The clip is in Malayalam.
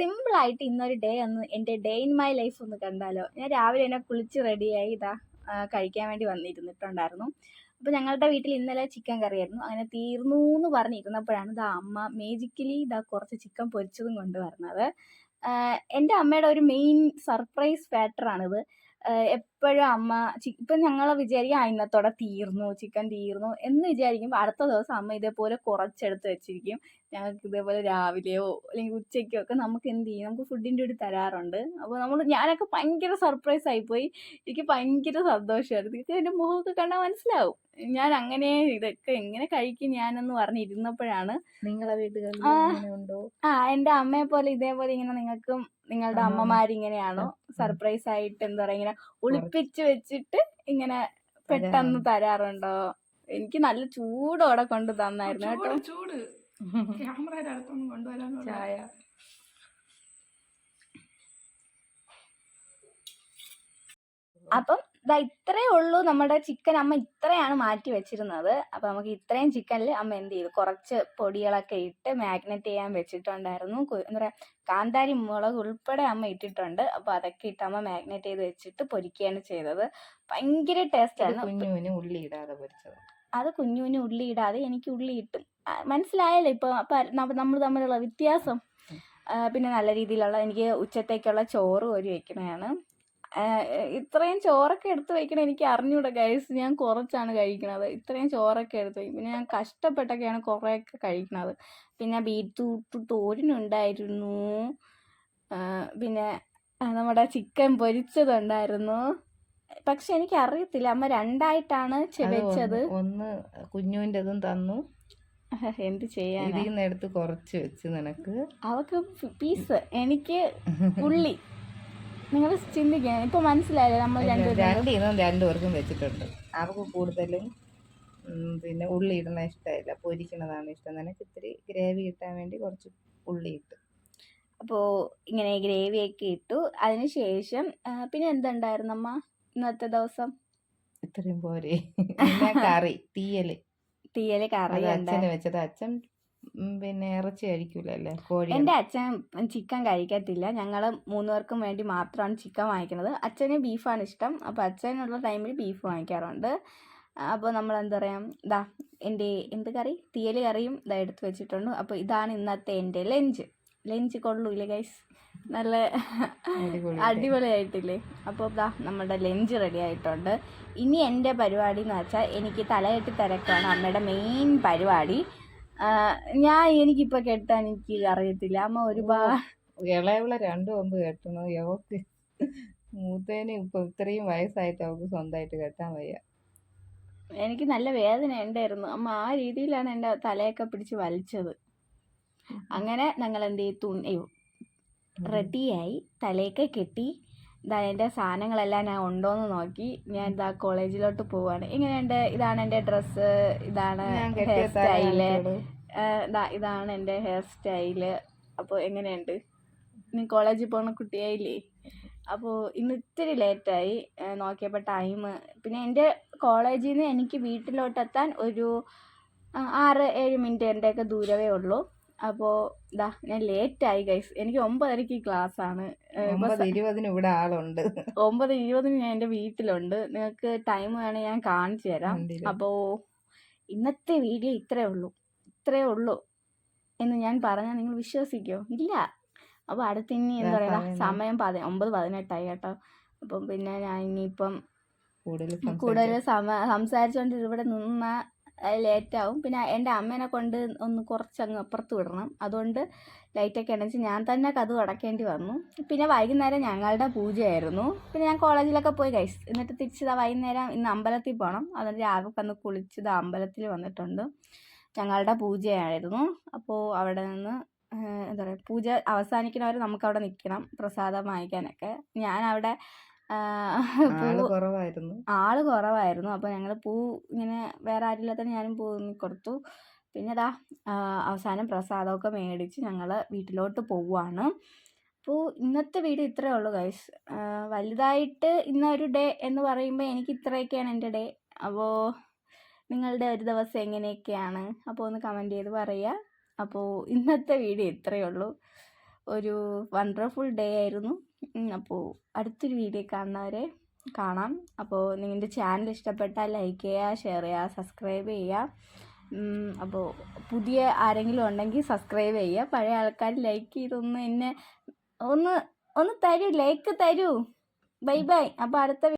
സിമ്പിൾ ആയിട്ട് ഇന്നൊരു ഡേ ഒന്ന് എന്റെ ഡേ ഇൻ മൈ ലൈഫ് ഒന്ന് കണ്ടാലോ. ഞാൻ രാവിലെ എന്നെ കുളിച്ച് റെഡിയായി ഇതാ കഴിക്കാൻ വേണ്ടി വന്നിരുന്നിട്ടുണ്ടായിരുന്നു. അപ്പോൾ ഞങ്ങളുടെ വീട്ടിൽ ഇന്നലെ ചിക്കൻ കറി ആയിരുന്നു അങ്ങനെ തീർന്നു എന്ന് പറഞ്ഞിരുന്നപ്പോഴാണ് ഇതാ അമ്മ മേജിക്കലി ഇതാ കുറച്ച് ചിക്കൻ പൊരിച്ചതും കൊണ്ടുവരുന്നത്. എന്റെ അമ്മയുടെ ഒരു മെയിൻ സർപ്രൈസ് ഫാക്ടറാണിത് എപ്പോഴും അമ്മ ഇപ്പം ഞങ്ങൾ വിചാരിക്കും ആ ഇന്നത്തോടെ തീർന്നു ചിക്കൻ തീർന്നു എന്ന് വിചാരിക്കുമ്പോൾ അടുത്ത ദിവസം അമ്മ ഇതേപോലെ കുറച്ചെടുത്ത് വെച്ചിരിക്കും. ഞങ്ങൾക്ക് ഇതേപോലെ രാവിലെയോ അല്ലെങ്കിൽ ഉച്ചയ്ക്കോ ഒക്കെ നമുക്ക് എന്ത് ചെയ്യും? നമുക്ക് ഫുഡിന്റെ കൂടി തരാറുണ്ട്. അപ്പോൾ നമ്മൾ ഞാനൊക്കെ ഭയങ്കര സർപ്രൈസ് ആയിപ്പോയി. എനിക്ക് ഭയങ്കര സന്തോഷമായിരുന്നു. ഇത് എന്റെ മുഖമൊക്കെ കണ്ടാൽ മനസ്സിലാവും. ഞാൻ അങ്ങനെ ഇതൊക്കെ എങ്ങനെ കഴിക്കും ഞാനെന്ന് പറഞ്ഞിരുന്നപ്പോഴാണ് നിങ്ങളെ വീടുകളിൽ ആ. അങ്ങനെ ഉണ്ടോ? ആ എന്റെ അമ്മയെ പോലെ ഇതേപോലെ ഇങ്ങനെ നിങ്ങൾക്കും നിങ്ങളുടെ അമ്മമാരിങ്ങനെയാണോ? ഇങ്ങനെയാണോ സർപ്രൈസ് ആയിട്ട് എന്താ പറയാ ഇങ്ങനെ ഒളിപ്പിച്ച് വെച്ചിട്ട് ഇങ്ങനെ പെട്ടെന്ന് തരാറുണ്ടോ? എനിക്ക് നല്ല ചൂടോടെ കൊണ്ട് തന്നായിരുന്നു കേട്ടോ. ചൂട്. ക്യാമറയുടെ അടുത്തൊന്നും ചായ അപ്പം ഇതാ ഇത്രേ ഉള്ളൂ നമ്മുടെ ചിക്കൻ. അമ്മ ഇത്രയാണ് മാറ്റി വെച്ചിരുന്നത്. അപ്പോൾ നമുക്ക് ഇത്രയും ചിക്കനിൽ അമ്മ എന്ത് ചെയ്തു? കുറച്ച് പൊടികളൊക്കെ ഇട്ട് മാഗ്നറ്റ് ചെയ്യാൻ വെച്ചിട്ടുണ്ടായിരുന്നു. എന്താ പറയുക കാന്താരി മുളക് ഉൾപ്പെടെ അമ്മ ഇട്ടിട്ടുണ്ട്. അപ്പോൾ അതൊക്കെ ഇട്ട് അമ്മ മാഗ്നറ്റ് ചെയ്ത് വെച്ചിട്ട് പൊരിക്കുകയാണ് ചെയ്തത്. ഭയങ്കര ടേസ്റ്റ് ആയിരുന്നു. ഉള്ളി ഇടാതെ പൊരിച്ചത്. അത് കുഞ്ഞു കുഞ്ഞു ഉള്ളി ഇടാതെ എനിക്ക് ഉള്ളി ഇട്ടും. മനസ്സിലായല്ലോ ഇപ്പോൾ അപ്പം നമ്മൾ തമ്മിലുള്ള വ്യത്യാസം. പിന്നെ നല്ല രീതിയിലുള്ള എനിക്ക് ഉച്ചത്തേക്കുള്ള ചോറ് ഒരു വെക്കണതാണ് ആ, ഇത്രയും ചോറൊക്കെ എടുത്ത് വെക്കണ എനിക്ക് അറിഞ്ഞൂടെ ഗൈസ് ഞാൻ കുറച്ചാണ് കഴിക്കണത്. ഇത്രയും ചോറൊക്കെ എടുത്ത് വയ്ക്കും. പിന്നെ ഞാൻ കഷ്ടപ്പെട്ടൊക്കെയാണ് കുറേയൊക്കെ കഴിക്കണത്. പിന്നെ ബീറ്റ്റൂട്ട് തോരനുണ്ടായിരുന്നു. പിന്നെ നമ്മുടെ ചിക്കൻ പൊരിച്ചതുണ്ടായിരുന്നു. പക്ഷെ എനിക്ക് അറിയത്തില്ല അമ്മ രണ്ടായിട്ടാണ് ചെവച്ചത് വെച്ചത് ഒന്ന് ഒന്ന് കുഞ്ഞുവിന്റെതും തന്നു. എന്ത് ചെയ്യാൻ ഇതിൽ നിന്ന് എടുത്ത് കുറച്ച് വെച്ച് നിനക്ക്. അവക്ക് പീസ്. എനിക്ക് ഉള്ളി നിങ്ങൾ ചിന്തിക്കാൻ ഇപ്പൊ മനസ്സിലായില്ലേ നമ്മൾ രണ്ടുപേരും നിന്നും രണ്ടുപേർക്കും വെച്ചിട്ടുണ്ട്. അവർക്ക് കൂടുതലും പിന്നെ ഉള്ളി ഇടുന്ന ഇഷ്ടമില്ല. പൊരിക്കണതാണ് ഇഷ്ടം. നിനക്ക് ഇത്തിരി ഗ്രേവി കിട്ടാൻ വേണ്ടി കുറച്ച് ഉള്ളി ഇട്ടു. അപ്പോൾ ഇങ്ങനെ ഗ്രേവി ഒക്കെ ഇട്ടു. അതിനുശേഷം പിന്നെ എന്തുണ്ടായിരുന്നു അമ്മ ഇന്നത്തെ ദിവസം? ഇത്രയും പോരെ. കറി തീയൽ. തീയൽ കറി അച്ഛന് വെച്ചത്. അച്ഛൻ പിന്നെ ഇറച്ചി കഴിക്കൂലല്ലേ? കോഴി എന്റെ അച്ഛൻ ചിക്കൻ കഴിക്കത്തില്ല. ഞങ്ങൾ മൂന്നുപേർക്കും വേണ്ടി മാത്രമാണ് ചിക്കൻ വാങ്ങിക്കുന്നത്. അച്ഛന് ബീഫാണ് ഇഷ്ടം. അപ്പോൾ അച്ഛനുള്ള ടൈമിൽ ബീഫ് വാങ്ങിക്കാറുണ്ട്. അപ്പോൾ നമ്മൾ എന്താ പറയുക ഇതാ എന്റെ എന്ത് കറി? തീയൽ കറിയും ഇതാ എടുത്ത് വെച്ചിട്ടുണ്ട്. അപ്പോൾ ഇതാണ് ഇന്നത്തെ എന്റെ ലഞ്ച്. ലഞ്ച് കൊള്ളൂല്ലേ ഗൈസ് നല്ല അടിപൊളി അടിപൊളിയായിട്ടില്ലേ? അപ്പോൾ ഇതാ നമ്മുടെ ലഞ്ച് റെഡി ആയിട്ടുണ്ട്. ഇനി എന്റെ പരിപാടി എന്ന് വെച്ചാൽ എനിക്ക് തലകെട്ടി തിരക്കാണ് അമ്മയുടെ മെയിൻ പരിപാടി. ഞാൻ എനിക്കിപ്പൊ കെട്ടാൻ എനിക്ക് അറിയത്തില്ല. അമ്മ ഒരുപാട് ഇളയവിളെ രണ്ടു മുമ്പ് കെട്ടണു. യവക്ക് മൂത്തേന് ഇപ്പൊ ഇത്രയും വയസ്സായിട്ട് അവക്ക് സ്വന്തമായിട്ട് കെട്ടാൻ വയ്യ. എനിക്ക് നല്ല വേദന ഉണ്ടായിരുന്നു. അമ്മ ആ രീതിയിലാണ് എന്റെ തലയൊക്കെ പിടിച്ച് വലിച്ചത്. അങ്ങനെ ഞങ്ങൾ എന്ത് ചെയ്തു? തുണി റെഡിയായി തലയൊക്കെ കെട്ടി ഇതാ എന്റെ സാധനങ്ങളെല്ലാം ഞാൻ ഉണ്ടോയെന്ന് നോക്കി. ഞാൻ ഇതാ കോളേജിലോട്ട് പോവാണ്. ഇങ്ങനെയുണ്ട്. ഇതാണ് എന്റെ ഡ്രസ്സ്. ഇതാണ് ഹെയർ സ്റ്റൈൽ. ഇതാണ് എന്റെ ഹെയർ സ്റ്റൈൽ. അപ്പോൾ എങ്ങനെയുണ്ട്? നീ കോളേജിൽ പോകുന്ന കുട്ടിയായില്ലേ? അപ്പോൾ ഇന്ന് ഇത്തിരി ലേറ്റായി. നോക്കിയപ്പോൾ ടൈം പിന്നെ എന്റെ കോളേജിൽ നിന്ന് എനിക്ക് വീട്ടിലോട്ടെത്താൻ ഒരു ആറ് ഏഴ് മിനിറ്റ് എന്റെയൊക്കെ ദൂരമേ ഉള്ളൂ. അപ്പോൾ ഇതാ ഞാൻ ലേറ്റ് ആയി ഗൈസ് എനിക്ക് ഒമ്പതരക്ക് ക്ലാസ് ആണ്. ഇരുപതിന് ഇവിടെ ആളുണ്ട്. ഒമ്പത് ഇരുപതിന് ഞാൻ എന്റെ വീട്ടിലുണ്ട്. നിങ്ങൾക്ക് ടൈം വേണേ ഞാൻ കാണിച്ചു തരാം. അപ്പോ അപ്പോൾ ഇന്നത്തെ വീഡിയോ ഇത്രേ ഉള്ളൂ. ഇത്രേ ഉള്ളൂ എന്ന് ഞാൻ പറഞ്ഞാൽ നിങ്ങൾ വിശ്വസിക്കോ? ഇല്ല. അപ്പോൾ അടുത്ത് ഇനി എന്താ പറയുക? സമയം പതി ഒമ്പത് പതിനെട്ടായി കേട്ടോ. അപ്പം പിന്നെ ഞാൻ ഇനിയിപ്പം കൂടുതൽ സംസാരിച്ചോണ്ട് സംസാരിച്ചുകൊണ്ട് ഇവിടെ നിന്ന ലേറ്റാവും. പിന്നെ എന്റെ അമ്മേനെ കൊണ്ട് ഒന്ന് കുറച്ചങ്ങ് അപ്പുറത്ത് വിടണം. അതുകൊണ്ട് ലൈറ്റൊക്കെ അണച്ച് ഞാൻ തന്നെ കഥ അടക്കേണ്ടി വന്നു. പിന്നെ വൈകുന്നേരം ഞങ്ങളുടെ പൂജയായിരുന്നു. പിന്നെ ഞാൻ കോളേജിലൊക്കെ പോയി കഴിച്ചു എന്നിട്ട് തിരിച്ചതാ വൈകുന്നേരം ഇന്ന് അമ്പലത്തിൽ പോകണം അതുകൊണ്ട് രാവിലെ വന്ന് കുളിച്ചത് അമ്പലത്തിൽ വന്നിട്ടുണ്ട്. ഞങ്ങളുടെ പൂജയായിരുന്നു. അപ്പോൾ അവിടെ നിന്ന് എന്താ പറയുക പൂജ അവസാനിക്കണവരെ നമുക്കവിടെ നിൽക്കണം പ്രസാദം വാങ്ങിക്കാനൊക്കെ. ഞാൻ അവിടെ ആൾ കുറവായിരുന്നു. ആൾ കുറവായിരുന്നു. അപ്പോൾ ഞങ്ങൾ പൂ ഇങ്ങനെ വേറെ ആരില്ലാത്ത ഞാനും പൂ കൊടുത്തു. പിന്നെ ദാ അവസാനം പ്രസാദമൊക്കെ മേടിച്ച് ഞങ്ങൾ വീട്ടിലോട്ട് പോവുകയാണ് അപ്പോൾ ഇന്നത്തെ വീഡിയോ ഇത്രയേ ഉള്ളൂ ഗൈസ് വലുതായിട്ട് ഇന്നൊരു ഡേ എന്ന് പറയുമ്പോൾ എനിക്ക് ഇത്രയൊക്കെയാണ് എന്റെ ഡേ. അപ്പോൾ നിങ്ങളുടെ ഒരു ദിവസം എങ്ങനെയൊക്കെയാണ്? അപ്പോൾ ഒന്ന് കമന്റ് ചെയ്ത് പറയുക അപ്പോൾ ഇന്നത്തെ വീഡിയോ ഇത്രയേ ഉള്ളൂ. ഒരു വണ്ടർഫുൾ ഡേ ആയിരുന്നു. അപ്പോൾ അടുത്തൊരു വീഡിയോ കാണുന്നവരെ കാണാം. അപ്പോൾ നിങ്ങളുടെ ചാനൽ ഇഷ്ടപ്പെട്ടാൽ ലൈക്ക് ചെയ്യുക ഷെയർ ചെയ്യുക സബ്സ്ക്രൈബ് ചെയ്യുക. അപ്പോൾ പുതിയ ആരെങ്കിലും ഉണ്ടെങ്കിൽ സബ്സ്ക്രൈബ് ചെയ്യുക. പഴയ ആൾക്കാർ ലൈക്ക് ചെയ്തൊന്ന് എന്നെ ഒന്ന് ഒന്ന് തരൂ ലൈക്ക് തരൂ. ബൈ ബൈ അപ്പോൾ അടുത്ത